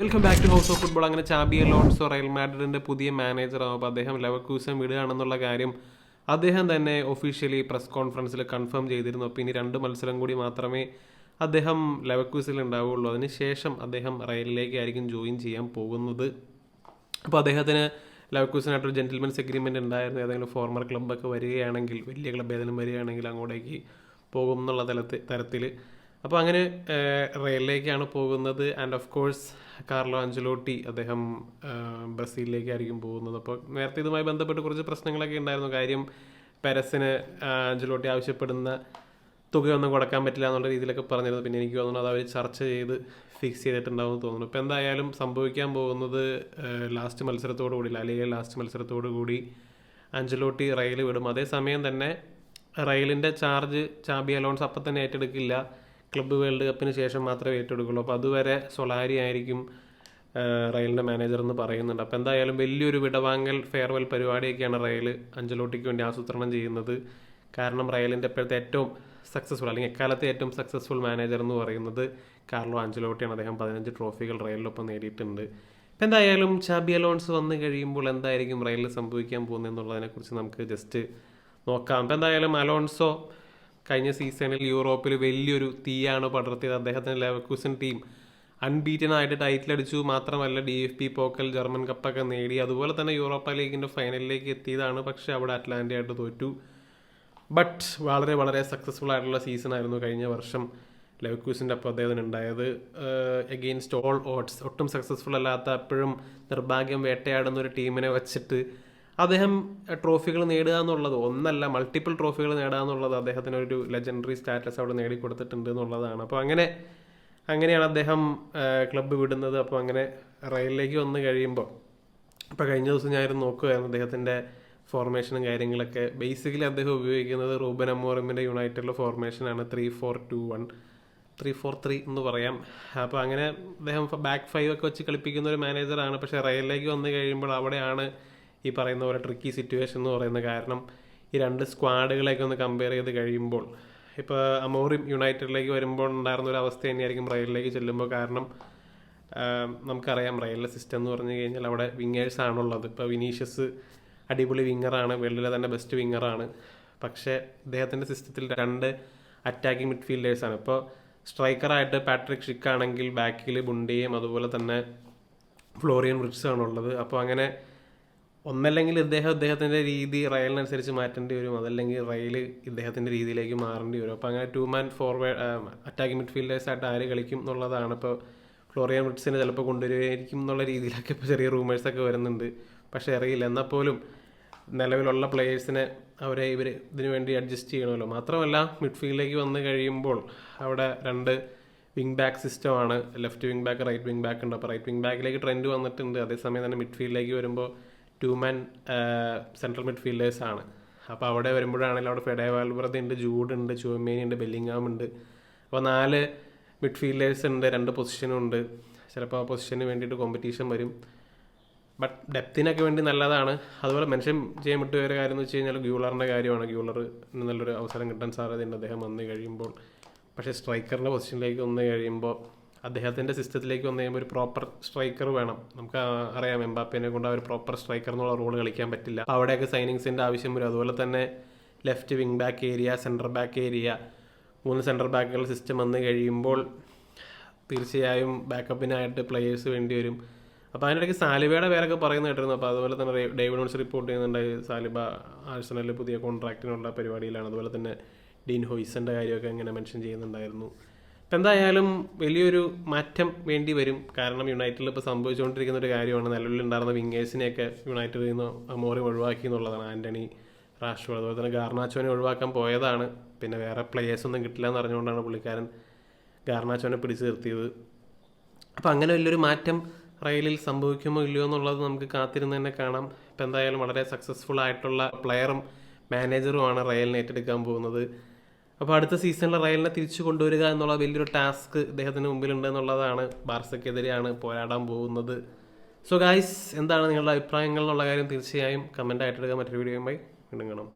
Welcome back to house of football അങ്ങനെ Xabi Alonso Real മാഡ്രിഡിന്റെ പുതിയ മാനേജർ ആവുമ്പോൾ അദ്ദേഹം ലെവർക്കൂസൻ വിടുകയാണെന്നുള്ള കാര്യം അദ്ദേഹം തന്നെ ഒഫീഷ്യലി പ്രസ് കോൺഫറൻസിൽ കൺഫേം ചെയ്തിരുന്നു. ഇനി രണ്ട് മത്സരം കൂടി മാത്രമേ അദ്ദേഹം ലെവർക്കൂസിൽ ഉണ്ടാവുകയുള്ളൂ അതിനുശേഷം അദ്ദേഹം റയലിലേക്കായിരിക്കും ജോയിൻ ചെയ്യാൻ പോകുന്നത്. അപ്പോൾ അദ്ദേഹത്തിന് ലവക്കൂസിനായിട്ടൊരു ജെന്റിൽമെൻസ് എഗ്രിമെന്റ് ഉണ്ടായിരുന്നു. ഏതെങ്കിലും ഫോർമർ ക്ലബ്ബൊക്കെ വരികയാണെങ്കിൽ വലിയ ക്ലബ്ബ് ഏതെങ്കിലും വരികയാണെങ്കിൽ അങ്ങോട്ടേക്ക് പോകും എന്നുള്ള തലത്തിൽ തരത്തിൽ അപ്പോൾ അങ്ങനെ റെയിലിലേക്കാണ് പോകുന്നത്. And of course Carlo Ancelotti അദ്ദേഹം ബ്രസീലിലേക്കായിരിക്കും പോകുന്നത്. അപ്പോൾ നേരത്തെ ഇതുമായി ബന്ധപ്പെട്ട് കുറച്ച് പ്രശ്നങ്ങളൊക്കെ ഉണ്ടായിരുന്നു. കാര്യം പെരസിന് അഞ്ചലോട്ടി ആവശ്യപ്പെടുന്ന തുകയൊന്നും കൊടുക്കാൻ പറ്റില്ല എന്നുള്ള രീതിയിലൊക്കെ പറഞ്ഞിരുന്നു. പിന്നെ എനിക്ക് തോന്നുന്നു അത് അവർ ചർച്ച ചെയ്ത് ഫിക്സ് ചെയ്തിട്ടുണ്ടാവും തോന്നുന്നു. ഇപ്പോൾ എന്തായാലും സംഭവിക്കാൻ പോകുന്നത് ലാസ്റ്റ് മത്സരത്തോടു കൂടി അല്ലെങ്കിൽ ലാസ്റ്റ് മത്സരത്തോടു കൂടി അഞ്ചലോട്ടി റെയിൽ വിടും. അതേസമയം തന്നെ റെയിലിന്റെ ചാർജ് ചാബി അലോൺസ് അപ്പം തന്നെ ഏറ്റെടുക്കില്ല. ക്ലബ്ബ് വേൾഡ് കപ്പിന് ശേഷം മാത്രമേ ഏറ്റെടുക്കുള്ളൂ. അപ്പോൾ അതുവരെ സൊളാരി ആയിരിക്കും റയലിന്റെ മാനേജർ എന്ന് പറയുന്നുണ്ട്. അപ്പോൾ എന്തായാലും വലിയൊരു വിടവാങ്ങൽ ഫെയർവെൽ പരിപാടിയൊക്കെയാണ് റയൽ അഞ്ചലോട്ടിക്ക് വേണ്ടി ആസൂത്രണം ചെയ്യുന്നത്. കാരണം റയലിന്റെ ഇപ്പോഴത്തെ ഏറ്റവും സക്സസ്ഫുൾ അല്ലെങ്കിൽ എക്കാലത്തെ ഏറ്റവും സക്സസ്ഫുൾ മാനേജർ എന്ന് പറയുന്നത് കാർലോ അഞ്ചലോട്ടിയാണ്. അദ്ദേഹം പതിനഞ്ച് ട്രോഫികൾ റയലിനൊപ്പം നേടിയിട്ടുണ്ട്. ഇപ്പം എന്തായാലും ചാബി അലോൺസ് വന്നു കഴിയുമ്പോൾ എന്തായിരിക്കും റയലിൽ സംഭവിക്കാൻ പോകുന്നത് എന്നുള്ളതിനെക്കുറിച്ച് നമുക്ക് ജസ്റ്റ് നോക്കാം. ഇപ്പം എന്തായാലും അലോൺസോ കഴിഞ്ഞ സീസണിൽ യൂറോപ്പിൽ വലിയൊരു തീയാണ് പടർത്തിയത് അദ്ദേഹത്തിന് ലെവക്കൂസൻ ടീം. അൺബീറ്റൻ ആയിട്ട് ടൈറ്റിൽ അടിച്ചു. മാത്രമല്ല D F B Pokal German കപ്പൊക്കെ നേടി. അതുപോലെ തന്നെ യൂറോപ്പ ലീഗിന്റെ ഫൈനലിലേക്ക് എത്തിയതാണ്. പക്ഷേ അവിടെ അറ്റ്ലാന്റയായിട്ട് തോറ്റു. ബട്ട് വളരെ വളരെ സക്സസ്ഫുൾ ആയിട്ടുള്ള സീസൺ ആയിരുന്നു കഴിഞ്ഞ വർഷം ലെവക്യൂസിന്റെ അപ്പം അദ്ദേഹത്തിന് ഉണ്ടായത്. എഗെയിൻസ്റ്റ് ഓൾ ഓട്സ് ഒട്ടും സക്സസ്ഫുൾ അല്ലാത്ത അപ്പോഴും നിർഭാഗ്യം വേട്ടയാടുന്ന ഒരു ടീമിനെ വെച്ചിട്ട് അദ്ദേഹം ട്രോഫികൾ നേടുക എന്നുള്ളത് ഒന്നല്ല മൾട്ടിപ്പിൾ ട്രോഫികൾ നേടുക എന്നുള്ളത് അദ്ദേഹത്തിന് ഒരു ലെജൻഡറി സ്റ്റാറ്റസ് അവിടെ നേടിക്കൊടുത്തിട്ടുണ്ട് എന്നുള്ളതാണ്. അപ്പോൾ അങ്ങനെ അങ്ങനെയാണ് അദ്ദേഹം ക്ലബ്ബ് വിടുന്നത്. അപ്പോൾ അങ്ങനെ റയലിലേക്ക് വന്നു കഴിയുമ്പോൾ ഇപ്പോൾ കഴിഞ്ഞ ദിവസം ഞാനിരുന്ന് നോക്കുകയായിരുന്നു അദ്ദേഹത്തിന്റെ ഫോർമേഷനും കാര്യങ്ങളൊക്കെ. ബേസിക്കലി അദ്ദേഹം ഉപയോഗിക്കുന്നത് റൂബൻ അമോറിമിന്റെ യുണൈറ്റഡിലെ ഫോർമേഷനാണ് three four two one three four three എന്ന് പറയാം. അപ്പോൾ അങ്ങനെ അദ്ദേഹം ബാക്ക് ഫൈവ് ഒക്കെ വെച്ച് കളിപ്പിക്കുന്ന ഒരു മാനേജറാണ് പക്ഷേ റയലിലേക്ക് വന്നു കഴിയുമ്പോൾ അവിടെയാണ് ഈ പറയുന്ന പോലെ ട്രിക്കി സിറ്റുവേഷൻ എന്ന് പറയുന്ന കാരണം ഈ രണ്ട് സ്ക്വാഡുകളെയൊക്കെ ഒന്ന് കമ്പയർ ചെയ്ത് കഴിയുമ്പോൾ. ഇപ്പോൾ അമോറിം യുണൈറ്റഡിലേക്ക് വരുമ്പോൾ ഉണ്ടായിരുന്ന ഒരു അവസ്ഥ തന്നെയായിരിക്കും റയലിലേക്ക് ചെല്ലുമ്പോൾ. കാരണം നമുക്കറിയാം റയലിലെ സിസ്റ്റം എന്ന് പറഞ്ഞു കഴിഞ്ഞാൽ അവിടെ വിങ്ങേഴ്സ് ആണുള്ളത്. ഇപ്പോൾ വിനീഷ്യസ് അടിപൊളി വിങ്ങറാണ് വേൾഡിലെ തന്നെ ബെസ്റ്റ് വിങ്ങറാണ് പക്ഷേ ഇദ്ദേഹത്തിന്റെ സിസ്റ്റത്തിൽ രണ്ട് അറ്റാക്കിംഗ് മിഡ്ഫീൽഡേഴ്സാണ് ഇപ്പോൾ സ്ട്രൈക്കറായിട്ട് പാട്രിക് ഷിക്കാണെങ്കിൽ ബാക്കിൽ ബുണ്ടിയും അതുപോലെ തന്നെ ഫ്ലോറിയൻ റിറ്റ്സ് അപ്പോൾ അങ്ങനെ ഒന്നല്ലെങ്കിൽ ഇദ്ദേഹം ഇദ്ദേഹത്തിന്റെ രീതി റയലിനനുസരിച്ച് മാറ്റേണ്ടി വരും. അതല്ലെങ്കിൽ റയൽ ഇദ്ദേഹത്തിന്റെ രീതിയിലേക്ക് മാറേണ്ടി വരും. അപ്പോൾ അങ്ങനെ ടു മാൻ ഫോർവേഡ് അറ്റാക്കിംഗ് മിഡ്ഫീൽഡേഴ്സായിട്ട് ആര് കളിക്കും എന്നുള്ളതാണ് ഇപ്പോൾ ഫ്ലോറിയൻ റിറ്റ്സിനെ ചിലപ്പോൾ കൊണ്ടുവരുമായിരിക്കും എന്നുള്ള രീതിയിലൊക്കെ ഇപ്പോൾ ചെറിയ റൂമേഴ്സൊക്കെ വരുന്നുണ്ട്. പക്ഷേ അറിയില്ല. എന്നാൽ പോലും നിലവിലുള്ള പ്ലേയേഴ്സിനെ അവരെ ഇവർ ഇതിനു വേണ്ടി അഡ്ജസ്റ്റ് ചെയ്യണമല്ലോ. മാത്രമല്ല മിഡ്ഫീൽഡിലേക്ക് വന്ന് കഴിയുമ്പോൾ അവിടെ രണ്ട് വിങ് ബാക്ക് സിസ്റ്റമാണ് left wing back right wing back ഉണ്ട്. അപ്പോൾ റൈറ്റ് വിങ് ബാക്കിലേക്ക് ട്രെൻഡ് വന്നിട്ടുണ്ട്. അതേസമയം തന്നെ മിഡ്ഫീൽഡിലേക്ക് വരുമ്പോൾ ടു മാൻ സെൻട്രൽ ആണ് അപ്പോൾ അവിടെ വരുമ്പോഴാണെങ്കിലും അവിടെ ഫെഡേ വാൽവറത് ഉണ്ട് ജൂഡ് ഉണ്ട് ചുവമേനി ഉണ്ട് ബെല്ലിങ്ങാം ഉണ്ട് അപ്പോൾ നാല് മിഡ്ഫീൽഡേഴ്സ് ഉണ്ട് രണ്ട് പൊസിഷനും ഉണ്ട് ചിലപ്പോൾ ആ പൊസിഷന് വേണ്ടിയിട്ട് കോമ്പറ്റീഷൻ വരും. ബട്ട് ഡെപ്തിനൊക്കെ വേണ്ടി നല്ലതാണ്. അതുപോലെ മെൻഷൻ ചെയ്യാൻ വിട്ടുപോയ ഒരു കാര്യം എന്ന് വെച്ച് കഴിഞ്ഞാൽ ഗ്യൂളറിന്റെ കാര്യമാണ്. ഗ്യൂളർ നല്ലൊരു അവസരം കിട്ടാൻ സാധ്യതയുണ്ട്. അദ്ദേഹം വന്നു കഴിയുമ്പോൾ. പക്ഷേ സ്ട്രൈക്കറിന്റെ പൊസിഷനിലേക്ക് വന്നു കഴിയുമ്പോൾ അദ്ദേഹത്തിന്റെ സിസ്റ്റത്തിലേക്ക് വന്നു കഴിയുമ്പോൾ ഒരു പ്രോപ്പർ സ്ട്രൈക്കർ വേണം. നമുക്ക് അറിയാം എംബാപ്പിനെ കൊണ്ട് ഒരു പ്രോപ്പർ സ്ട്രൈക്കർ എന്നുള്ള റോൾ കളിക്കാൻ പറ്റില്ല. അവിടെയൊക്കെ സൈനിങ്സിന്റെ ആവശ്യം വരും. അതുപോലെ തന്നെ left wing back area centre back area മൂന്ന് സെന്റർ ബാക്കുകൾ സിസ്റ്റം വന്നു കഴിയുമ്പോൾ തീർച്ചയായും ബാക്കപ്പിനായിട്ട് പ്ലെയേഴ്സ് വേണ്ടി വരും. അപ്പോൾ അതിനിടയ്ക്ക് സാലിബയുടെ പേരൊക്കെ പറയുന്ന കേട്ടിരുന്നു. അപ്പോൾ അതുപോലെ തന്നെ ഡേവിഡ് ഓൺസ് റിപ്പോർട്ട് ചെയ്യുന്നുണ്ടായി സാലിബ ആഴ്സണലിൽ പുതിയ കോൺട്രാക്റ്റിനുള്ള പരിപാടിയിലാണ്. അതുപോലെ തന്നെ ഡീൻ ഹോയ്സന്റെ കാര്യമൊക്കെ ഇങ്ങനെ മെൻഷൻ ചെയ്യുന്നുണ്ടായിരുന്നു. എന്തായാലും വലിയൊരു മാറ്റം വേണ്ടി വരും. കാരണം യുണൈറ്റഡിൽ ഇപ്പോൾ സംഭവിച്ചുകൊണ്ടിരിക്കുന്ന ഒരു കാര്യമാണ്. നിലവിലുണ്ടായിരുന്ന വിങ്ങേഴ്സിനെയൊക്കെ യുണൈറ്റഡിൽ നിന്ന് മോറി ഒഴിവാക്കി എന്നുള്ളതാണ്. ആന്റണി റാഷ്ഫോർഡ് അതുപോലെ തന്നെ ഗാർണാച്ചോനെ ഒഴിവാക്കാൻ പോയതാണ്. പിന്നെ വേറെ പ്ലേയേഴ്സ് ഒന്നും കിട്ടില്ല എന്ന് അറിഞ്ഞുകൊണ്ടാണ് പുള്ളിക്കാരൻ ഗാർണാച്ചോനെ പിടിച്ചു നിർത്തിയത്. അപ്പോൾ അങ്ങനെ വലിയൊരു മാറ്റം റയലിൽ സംഭവിക്കുമോ ഇല്ലയോ എന്നുള്ളത് നമുക്ക് കാത്തിരുന്ന് തന്നെ കാണാം. ഇപ്പം എന്തായാലും വളരെ സക്സസ്ഫുൾ ആയിട്ടുള്ള പ്ലെയറും മാനേജറുമാണ് റയലിനെ ഏറ്റെടുക്കാൻ പോകുന്നത്. അപ്പോൾ അടുത്ത സീസണിൽ റയലിനെ തിരിച്ചു കൊണ്ടുവരിക എന്നുള്ള വലിയൊരു ടാസ്ക് ഇദ്ദേഹത്തിന് മുമ്പിലുണ്ട് എന്നുള്ളതാണ് ബാർസയ്ക്കെതിരെയാണ് പോരാടാൻ പോകുന്നത്. സോ ഗായ്സ് എന്താണ് നിങ്ങളുടെ അഭിപ്രായങ്ങൾ എന്നുള്ള കാര്യം തീർച്ചയായും കമന്റ് ആയിട്ടിടുക മറ്റൊരു വീഡിയോയുമായി വീണ്ടും കാണാം.